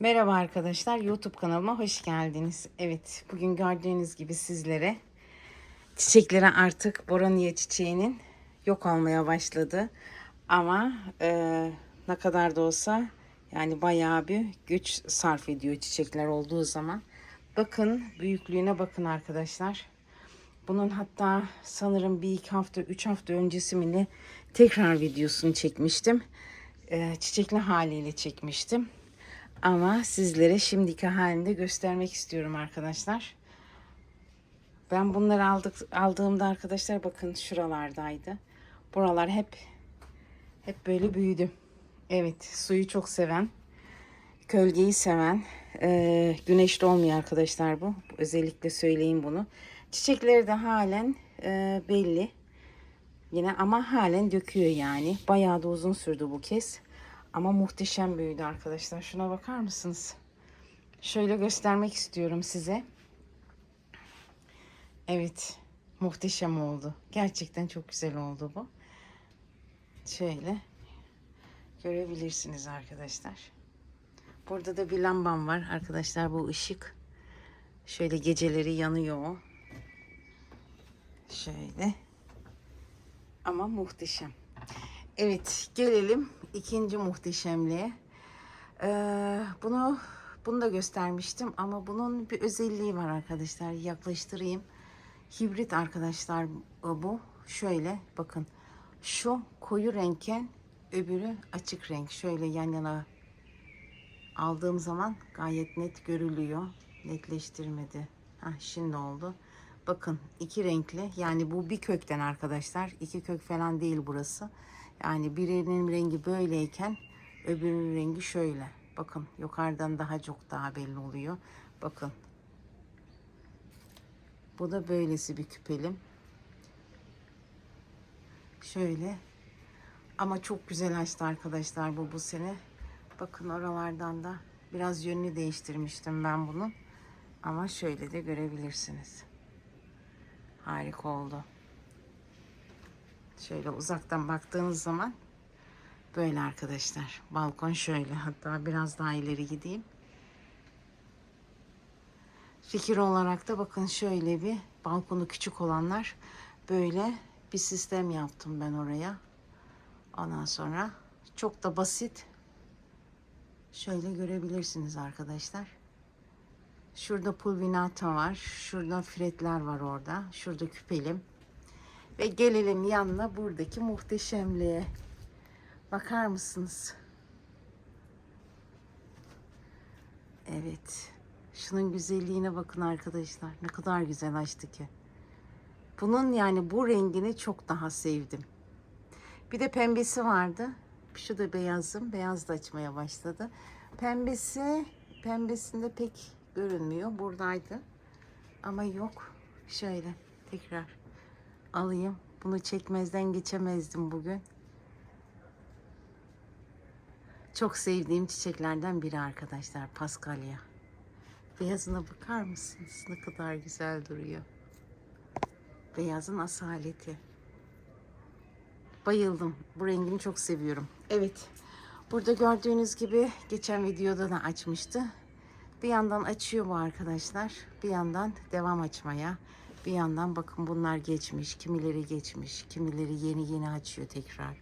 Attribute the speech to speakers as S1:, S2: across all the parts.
S1: Merhaba arkadaşlar, YouTube kanalıma hoş geldiniz. Evet, bugün gördüğünüz gibi sizlere çiçeklere artık boraniye çiçeğinin yok olmaya başladı. Ama e, ne kadar da olsa yani bayağı bir güç sarf ediyor çiçekler olduğu zaman. Bakın büyüklüğüne bakın arkadaşlar. Bunun hatta sanırım bir iki hafta, üç hafta öncesi mi ne tekrar videosunu çekmiştim. E, çiçekli haliyle çekmiştim. Ama sizlere şimdiki halinde göstermek istiyorum arkadaşlar. Ben bunları aldık aldığımda arkadaşlar bakın şuralardaydı. Buralar hep hep böyle büyüdü. Evet, suyu çok seven, gölgeyi seven, e, güneşli olmuyor arkadaşlar bu. Özellikle söyleyeyim bunu. Çiçekleri de halen e, belli. Yine ama halen döküyor yani. Bayağı da uzun sürdü bu kez. Ama muhteşem büyüdü arkadaşlar. Şuna bakar mısınız? Şöyle göstermek istiyorum size. Evet. Muhteşem oldu. Gerçekten çok güzel oldu bu. Şöyle görebilirsiniz arkadaşlar. Burada da bir lambam var arkadaşlar. Bu ışık şöyle geceleri yanıyor. o. Şöyle. Ama muhteşem. Evet gelelim ikinci muhteşemliğe. Ee, bunu bunu da göstermiştim ama bunun bir özelliği var arkadaşlar. Yaklaştırayım. Hibrit arkadaşlar bu. Şöyle bakın. Şu koyu renkken öbürü açık renk. Şöyle yan yana aldığım zaman gayet net görülüyor. Netleştirmedi. Heh, şimdi oldu. Bakın iki renkli yani bu bir kökten arkadaşlar. iki kök falan değil burası. Yani birinin rengi böyleyken öbürünün rengi şöyle. Bakın yukarıdan daha çok daha belli oluyor. Bakın. Bu da böylesi bir küpelim. Şöyle. Ama çok güzel açtı arkadaşlar bu bu sene. Bakın oralardan da biraz yönünü değiştirmiştim ben bunun. Ama şöyle de görebilirsiniz. Harika oldu. Şöyle uzaktan baktığınız zaman böyle arkadaşlar. Balkon şöyle. Hatta biraz daha ileri gideyim. Fikir olarak da bakın şöyle bir balkonu küçük olanlar böyle bir sistem yaptım ben oraya. Ondan sonra çok da basit. Şöyle görebilirsiniz arkadaşlar. Şurada pulvinata var. Şurada fretler var orada. Şurada küpelim. Ve gelelim yanına buradaki muhteşemliğe. Bakar mısınız? Evet. Şunun güzelliğine bakın arkadaşlar. Ne kadar güzel açtı ki. Bunun yani bu rengini çok daha sevdim. Bir de pembesi vardı. Şu da beyazım. Beyaz da açmaya başladı. Pembesi, pembesinde pek görünmüyor. Buradaydı. Ama yok. Şöyle tekrar alayım. Bunu çekmezden geçemezdim bugün. Çok sevdiğim çiçeklerden biri arkadaşlar. Paskalya. Beyazına bakar mısınız? Ne kadar güzel duruyor. Beyazın asaleti. Bayıldım. Bu rengini çok seviyorum. Evet. Burada gördüğünüz gibi geçen videoda da açmıştı. Bir yandan açıyor bu arkadaşlar. Bir yandan devam açmaya. Bir yandan bakın bunlar geçmiş. Kimileri geçmiş. Kimileri yeni yeni açıyor tekrar.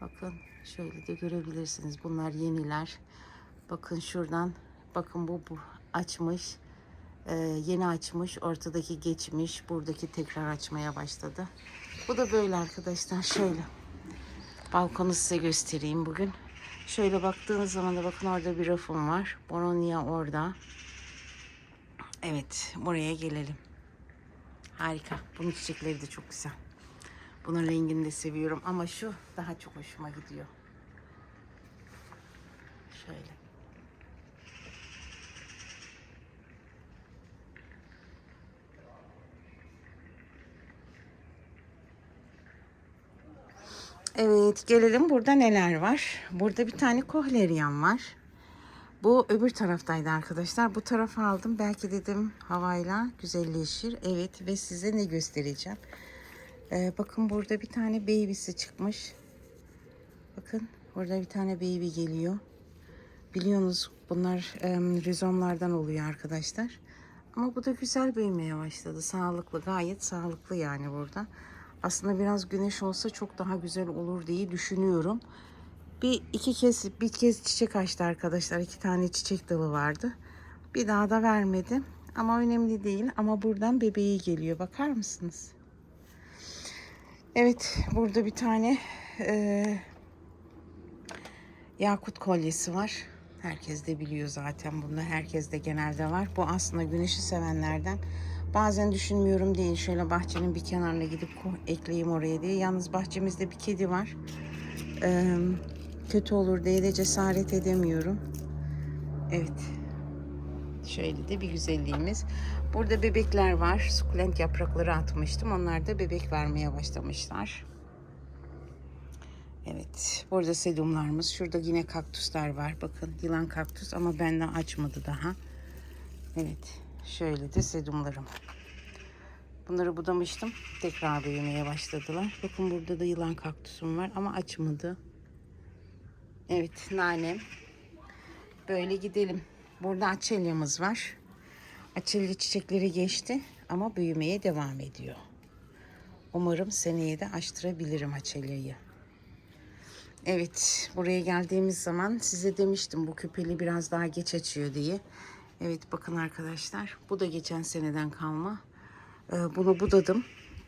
S1: Bakın şöyle de görebilirsiniz. Bunlar yeniler. Bakın şuradan. Bakın bu, bu açmış. Ee, yeni açmış. Ortadaki geçmiş. Buradaki tekrar açmaya başladı. Bu da böyle arkadaşlar. Şöyle. Balkonu size göstereyim bugün. Şöyle baktığınız zaman da bakın orada bir rafım var. Boronia orada. Evet. Buraya gelelim. Harika. Bunun çiçekleri de çok güzel. Bunun rengini de seviyorum ama şu daha çok hoşuma gidiyor. Şöyle. Evet gelelim burada neler var. Burada bir tane kohleriyan var. Bu öbür taraftaydı arkadaşlar. Bu tarafa aldım. Belki dedim havayla güzelleşir. Evet ve size ne göstereceğim. Ee, bakın burada bir tane baby'si çıkmış. Bakın burada bir tane baby geliyor. Biliyorsunuz bunlar em, rizomlardan oluyor arkadaşlar. Ama bu da güzel büyümeye başladı. Sağlıklı, gayet sağlıklı yani burada. Aslında biraz güneş olsa çok daha güzel olur diye düşünüyorum. Bir iki kez bir kez çiçek açtı arkadaşlar. İki tane çiçek dalı vardı. Bir daha da vermedi. Ama önemli değil. Ama buradan bebeği geliyor. Bakar mısınız? Evet, burada bir tane eee yakut kolyesi var. Herkes de biliyor zaten bunu. Herkes de genelde var. Bu aslında güneşi sevenlerden. Bazen düşünmüyorum değil. Şöyle bahçenin bir kenarına gidip ekleyeyim oraya diye. Yalnız bahçemizde bir kedi var. Eee, kötü olur diye de cesaret edemiyorum. Evet. Şöyle de bir güzelliğimiz. Burada bebekler var. Sukulent yaprakları atmıştım. Onlar da bebek vermeye başlamışlar. Evet. Burada sedumlarımız. Şurada yine kaktüsler var. Bakın yılan kaktüs ama benden açmadı daha. Evet. Şöyle de sedumlarım. Bunları budamıştım. Tekrar büyümeye başladılar. Bakın burada da yılan kaktüsüm var ama açmadı. Evet nanem. Böyle gidelim. Burada açelyamız var. Açelya çiçekleri geçti ama büyümeye devam ediyor. Umarım seneye de açtırabilirim açelyayı. Evet, buraya geldiğimiz zaman size demiştim bu küpeli biraz daha geç açıyor diye. Evet bakın arkadaşlar, bu da geçen seneden kalma. Ee, bunu budadım.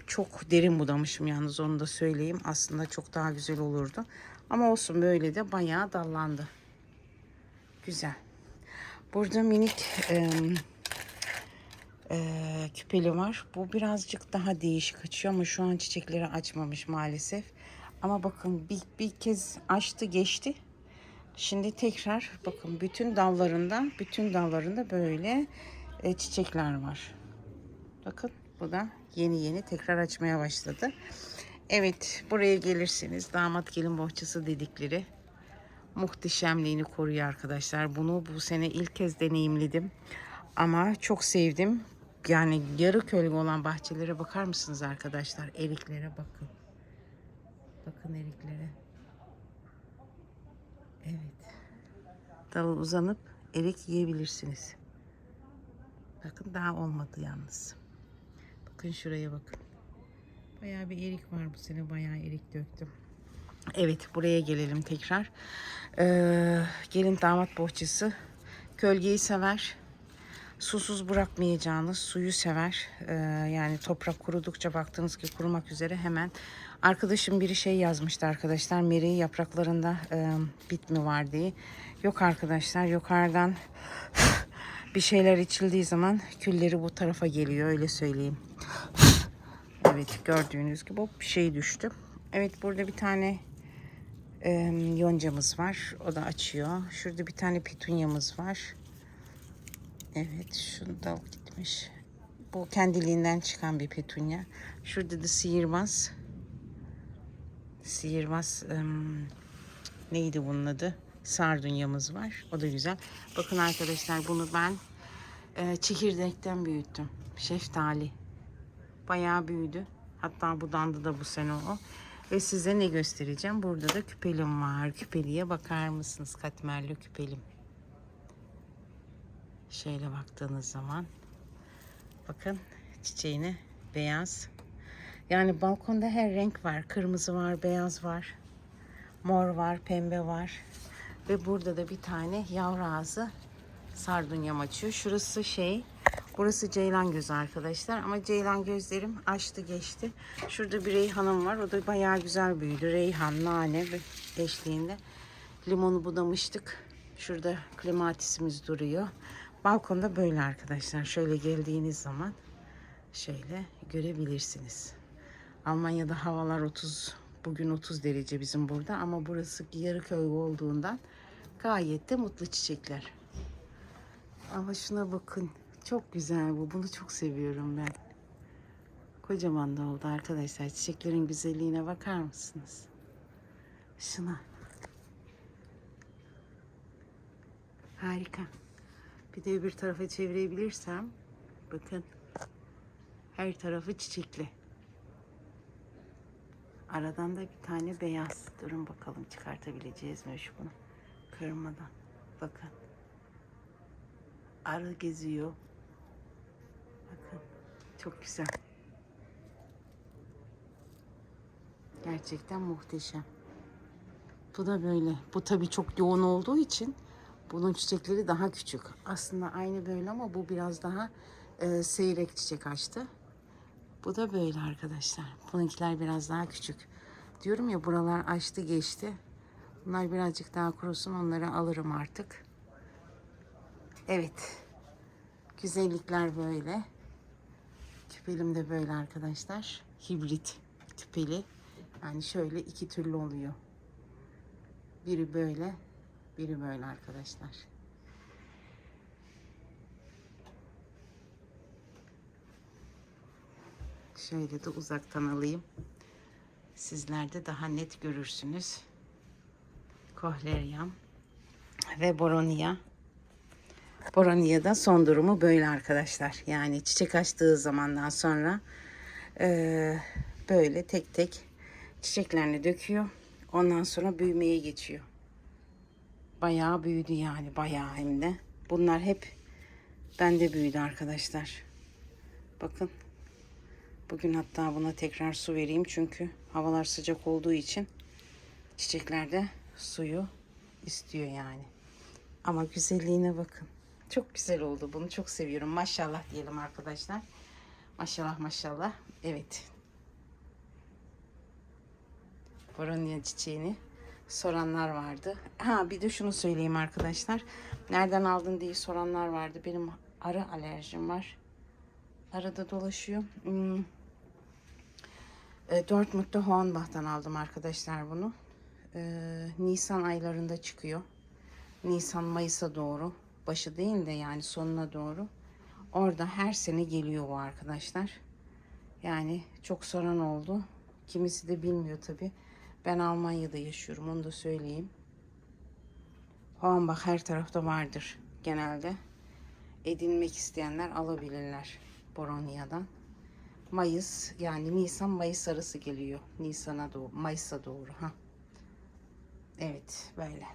S1: Çok derin budamışım yalnız onu da söyleyeyim. Aslında çok daha güzel olurdu. Ama olsun böyle de bayağı dallandı. Güzel. Burada minik e, e, küpeli var. Bu birazcık daha değişik açıyor ama şu an çiçekleri açmamış maalesef. Ama bakın bir, bir kez açtı geçti. Şimdi tekrar bakın bütün dallarında bütün dallarında böyle e, çiçekler var. Bakın bu da yeni yeni tekrar açmaya başladı. Evet buraya gelirseniz damat gelin bohçası dedikleri muhteşemliğini koruyor arkadaşlar. Bunu bu sene ilk kez deneyimledim. Ama çok sevdim. Yani yarı kölge olan bahçelere bakar mısınız arkadaşlar? Eriklere bakın. Bakın eriklere. Evet. Dalı uzanıp erik yiyebilirsiniz. Bakın daha olmadı yalnız. Bakın şuraya bakın. Bayağı bir erik var bu sene. Bayağı erik döktüm. Evet buraya gelelim tekrar. Ee, gelin damat bohçası. Kölgeyi sever. Susuz bırakmayacağınız suyu sever. Ee, yani toprak kurudukça baktığınız ki kurumak üzere hemen. Arkadaşım biri şey yazmıştı arkadaşlar. Meriği yapraklarında e, bit mi var diye. Yok arkadaşlar yukarıdan bir şeyler içildiği zaman külleri bu tarafa geliyor öyle söyleyeyim. Evet gördüğünüz gibi hop bir şey düştü. Evet burada bir tane e, yoncamız var. O da açıyor. Şurada bir tane petunyamız var. Evet şunu dal gitmiş. Bu kendiliğinden çıkan bir petunya. Şurada da sihirbaz. Sihirbaz em, neydi bunun adı? Sardunyamız var. O da güzel. Bakın arkadaşlar bunu ben e, çekirdekten büyüttüm. Şeftali. Bayağı büyüdü. Hatta budandı da bu sene o. Ve size ne göstereceğim? Burada da küpelim var. Küpeliye bakar mısınız? Katmerli küpelim. Şöyle baktığınız zaman bakın çiçeğine beyaz. Yani balkonda her renk var. Kırmızı var, beyaz var. Mor var, pembe var. Ve burada da bir tane yavru ağzı sardunyam açıyor. Şurası şey, burası ceylan gözü arkadaşlar. Ama ceylan gözlerim açtı geçti. Şurada bir reyhanım var. O da bayağı güzel büyüdü. Reyhan, nane eşliğinde. Limonu budamıştık. Şurada klimatisimiz duruyor. Balkonda böyle arkadaşlar. Şöyle geldiğiniz zaman şöyle görebilirsiniz. Almanya'da havalar 30 bugün 30 derece bizim burada ama burası yarı köy olduğundan gayet de mutlu çiçekler. Ama şuna bakın. Çok güzel bu. Bunu çok seviyorum ben. Kocaman da oldu arkadaşlar. Çiçeklerin güzelliğine bakar mısınız? Şuna. Harika. Bir de öbür tarafa çevirebilirsem bakın her tarafı çiçekli. Aradan da bir tane beyaz. Durun bakalım çıkartabileceğiz mi şu bunu kırmadan. Bakın. Arı geziyor. Bakın. Çok güzel. Gerçekten muhteşem. Bu da böyle. Bu tabii çok yoğun olduğu için bunun çiçekleri daha küçük. Aslında aynı böyle ama bu biraz daha e, seyrek çiçek açtı. Bu da böyle arkadaşlar. Bununkiler biraz daha küçük. Diyorum ya buralar açtı geçti. Bunlar birazcık daha kurusun onları alırım artık. Evet. Güzellikler böyle. Küpelim de böyle arkadaşlar. Hibrit küpeli. Yani şöyle iki türlü oluyor. Biri böyle, biri böyle arkadaşlar. Şöyle de uzaktan alayım. Sizler de daha net görürsünüz. Kohleryam ve Boronia. Boronia'da son durumu böyle arkadaşlar. Yani çiçek açtığı zamandan sonra eee, böyle tek tek çiçeklerini döküyor. Ondan sonra büyümeye geçiyor. Bayağı büyüdü yani bayağı hem de. Bunlar hep bende büyüdü arkadaşlar. Bakın. Bugün hatta buna tekrar su vereyim çünkü havalar sıcak olduğu için çiçekler de suyu istiyor yani. Ama güzelliğine bakın. Çok güzel oldu. Bunu çok seviyorum. Maşallah diyelim arkadaşlar. Maşallah maşallah. Evet. Boronia çiçeğini soranlar vardı. Ha bir de şunu söyleyeyim arkadaşlar. Nereden aldın diye soranlar vardı. Benim arı alerjim var. Arada dolaşıyor. Hmm. E, Dortmund'da Hornbach'tan aldım arkadaşlar bunu. E, Nisan aylarında çıkıyor. Nisan Mayıs'a doğru. Başı değil de yani sonuna doğru. Orada her sene geliyor bu arkadaşlar. Yani çok soran oldu. Kimisi de bilmiyor tabi. Ben Almanya'da yaşıyorum onu da söyleyeyim. Hornbach her tarafta vardır genelde. Edinmek isteyenler alabilirler Boronia'dan. Mayıs yani Nisan Mayıs arası geliyor. Nisan'a doğru, Mayıs'a doğru ha. Evet böyle.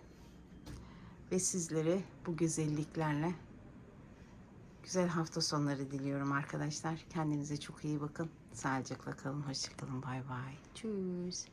S1: Ve sizlere bu güzelliklerle güzel hafta sonları diliyorum arkadaşlar. Kendinize çok iyi bakın. Sağlıcakla kalın. Hoşçakalın. Bay bay. Tschüss.